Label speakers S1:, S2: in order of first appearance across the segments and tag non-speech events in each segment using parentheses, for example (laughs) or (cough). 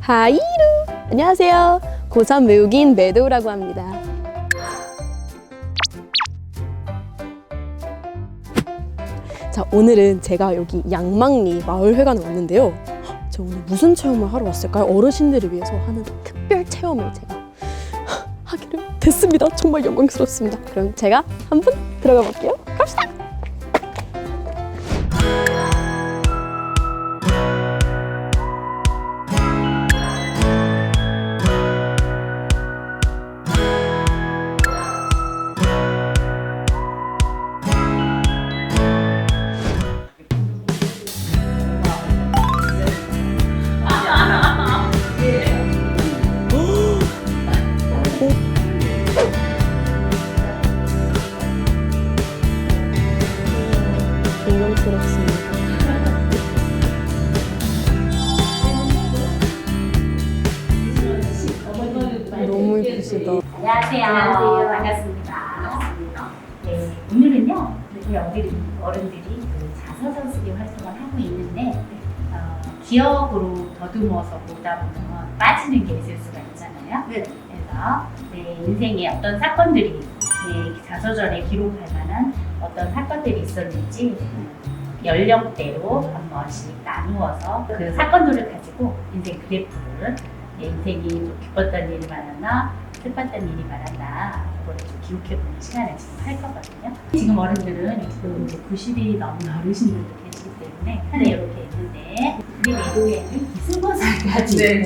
S1: 하이루! 안녕하세요. 고3 외국인 매도라고 합니다. 자, 오늘은 제가 여기 양망리 마을회관에 왔는데요. 헉, 저 오늘 무슨 체험을 하러 왔을까요? 어르신들을 위해서 하는 특별 체험을 제가 됐습니다. 정말 영광스럽습니다. 그럼 제가 한번 들어가 볼게요. 갑시다! 영광스럽습니다. 너무 예쁘시다.
S2: 안녕하세요. 반갑습니다. 네, 오늘은요, 이렇게 어디 어른들이 그 자서전 쓰기 활동을 하고 있는데, 어, 기억으로 더듬어서 보다 보면 빠지는 게 있을 수가 있잖아요.
S3: 네.
S2: 그래서 내 인생에 어떤 사건들이 내 자서전에 기록할 만한 어떤 사건들이 있었는지 연령대로 한 번씩 나누어서 그 사건들을 가지고 인생 그래프를 내 인생이 좀 기뻤던 일이 많았나 슬펐던 일이 많았나 그거를 좀 기록해보는 시간을 지금 할 거거든요. 지금 어른들은 지금 이제 90이 넘은 어르신들도 계시기 때문에 하나 이렇게 있는데 우리 매도에는 기승고사까지
S3: 네,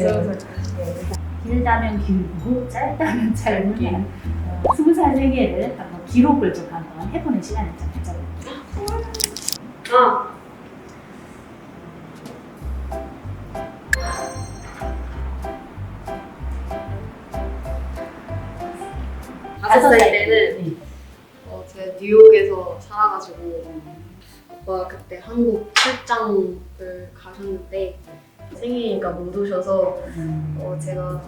S2: 길다면 길고 짧다면 짧게 어, 스무 살 세계를 한번 기록을 좀 한번 해보는 시간을 좀 가져볼게요.
S3: 아, 다섯 살 때는
S2: 네.
S3: 어, 제가 뉴욕에서 살아가지고 아빠가 그때 한국 출장을 가셨는데 생일이니까 못 오셔서 어, 제가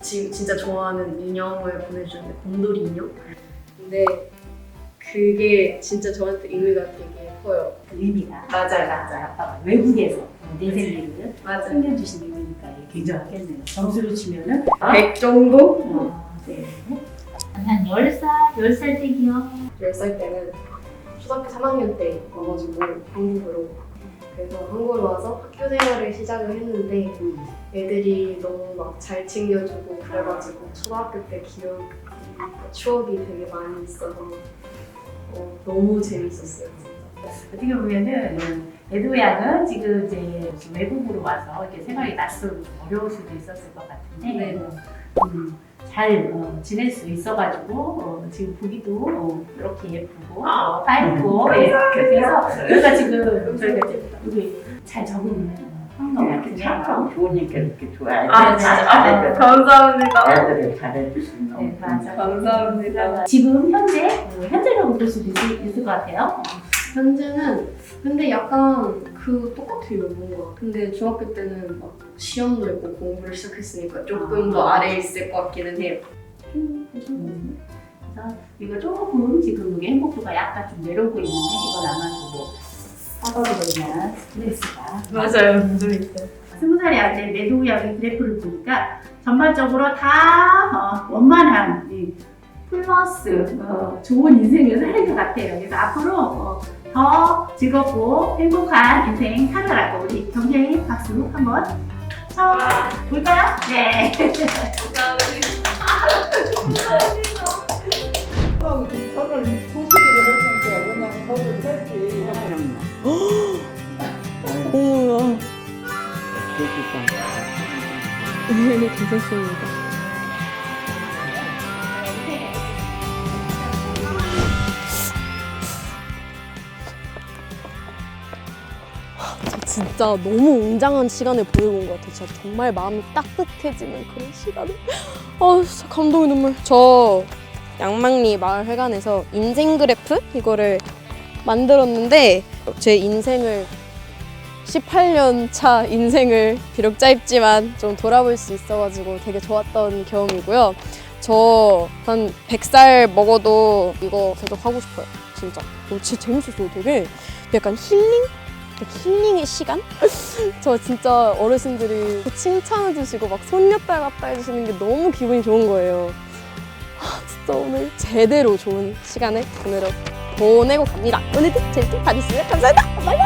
S3: 지, 진짜 좋아하는 인형을 보내주는데 곰돌이 인형? 근데 그게 진짜 저한테 의미가 되게 커요.
S2: 그 의미가
S3: 맞아요,
S2: 맞아요. 아빠가 외국에서 내 생일을
S3: 맞아요.
S2: 챙겨주신 의미니까 굉장하겠네요. 점수로 치면은
S3: 100 정도?
S2: 어, 네. 한 10살, 10살 때기요.
S3: 10살 때는 초등학교 3학년 때 와가지고 한국으로 그래서 한국으로 와서 학교 생활을 시작을 했는데 애들이 너무 막 잘 챙겨주고 그래가지고 초등학교 때 기억 추억이 되게 많이 있어서 어, 너무 재밌었어요.
S2: 어떻게 보면은 에도 양은 지금 이제 외국으로 와서 이렇게 생활이 낯설고 좀 어려울 수도 있었을 것 같은데
S3: 네.
S2: 음, 잘 어, 지낼 수 있어가지고 어, 지금 보기도 어, 이렇게 예쁘고 어, 밝고 예, 그래서 저희가 지금 저희가 이제 잘 적응을 한것 같은데
S4: 참 좋으니까 이렇게 좋아해.
S2: 아, 진짜. 아,
S3: 감사합니다.
S4: 애들을 잘해주시는
S2: 네, 맞아.
S3: 감사합니다.
S2: 지금 현재 어, 현 볼 수도 있을, 있을 것 같아요.
S3: 현재는 근데 약간 그 똑같아요 뭔가. 근데 중학교 때는 막 시험도 있고 공부를 시작했으니까 조금 더 아래에 있을 것 같기는 해요.
S2: 음, 그래서 이거 조금 지금 이게 행복도가 약간 좀 내려오고 있는데 이건 아마도 뭐 인한 스트레스가
S3: 맞아요, 좀 있어요.
S2: 스무 살이 아재 매도약의 그래프를 보니까 전반적으로 다 어, 원만한 이 플러스 어, 좋은 인생을 사는 것 같아요. 그래서 앞으로 어, 더 즐겁고 행복한 인생 살아라고 우리 경쟁 박수 한번 쳐 볼까요? 네.
S4: 그러니까.
S1: 네, 괜찮습니다. 진짜 너무 웅장한 시간을 보내고 온 것 같아요. 진짜 정말 마음이 따뜻해지는 그런 시간을. 아, 진짜 감동의 눈물. 저 양망리 마을회관에서 인생 그래프 이거를 만들었는데 제 인생을 18년 차 인생을 비록 짧지만 좀 돌아볼 수 있어가지고 되게 좋았던 경험이고요. 저 한 100살 먹어도 이거 계속 하고 싶어요. 진짜. 어, 진짜 재밌었어요. 되게 약간 힐링? 힐링의 시간? (laughs) 저 진짜 어르신들이 칭찬해 주시고 막 손녀딸 같다 해주시는 게 너무 기분이 좋은 거예요. 아, 진짜 오늘 제대로 좋은 시간을 보내러 보내고 갑니다. 오늘도 재밌게 봐주시면 감사합니다. 바이바이!